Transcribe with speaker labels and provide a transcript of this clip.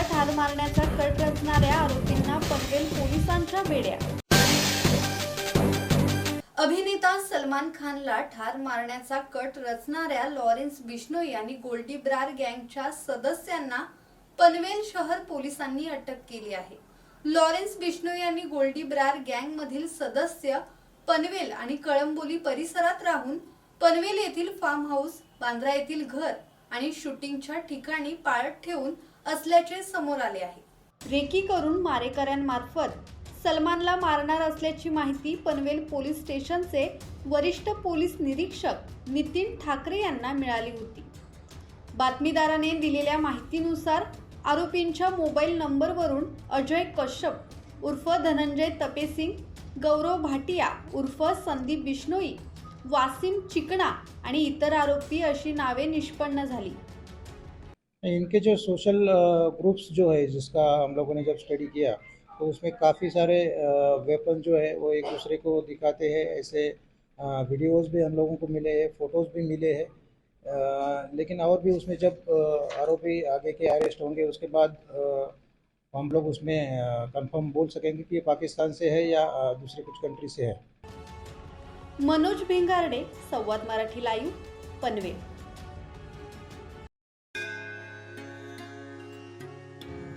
Speaker 1: मारण्याचा कट रचणाऱ्या आरोपींना पनवेल पोलिसांच्या बेड्या. अभिनेता सलमान खानला ठार मारण्याचा कट रचणाऱ्या लॉरेन्स बिश्नोई आणि गोल्डी ब्रार गँगच्या सदस्यांना पनवेल शहर पोलिसांनी अटक केली आहे. लॉरेन्स बिश्नोई आणि गोल्डी ब्रार गँग मधील सदस्य पनवेल आणि कळंबोली परिसरात राहून पनवेल येथील फार्म हाऊस बांद्रा येथील घर आणि शूटिंगच्या ठिकाणी पाळत ठेवून असल्याचे समोर आले आहे. रेकी करून मारेकऱ्यांमार्फत सलमानला मारणार असल्याची माहिती पनवेल पोलीस स्टेशनचे वरिष्ठ पोलीस निरीक्षक नितीन ठाकरे यांना मिळाली होती. बातमीदाराने दिलेल्या माहितीनुसार आरोपींच्या मोबाईल नंबरवरून अजय कश्यप उर्फ धनंजय तपेसिंग गौरव भाटिया उर्फ संदीप बिश्नोई वासिम चिकणा आणि इतर आरोपी अशी नावे निष्पन्न झाली.
Speaker 2: इनके जो सोशल ग्रुप्स जो है, जिसका हम लोगों ने जब स्टडी किया तो उसमें काफ़ी सारे वेपन जो है, वो एक दूसरे को दिखाते हैं। ऐसे वीडियोस भी हम लोगों को मिले हैं फ़ोटोज़ भी मिले हैं। लेकिन और भी उसमें जब आरोपी आगे के अरेस्ट होंगे, उसके बाद हम लोग उसमें कंफर्म बोल सकेंगे कि ये पाकिस्तान से है या दूसरे कुछ कंट्री से है।
Speaker 1: मनोज भिंगारडे संवाद मराठी लाईव्ह पनवेल।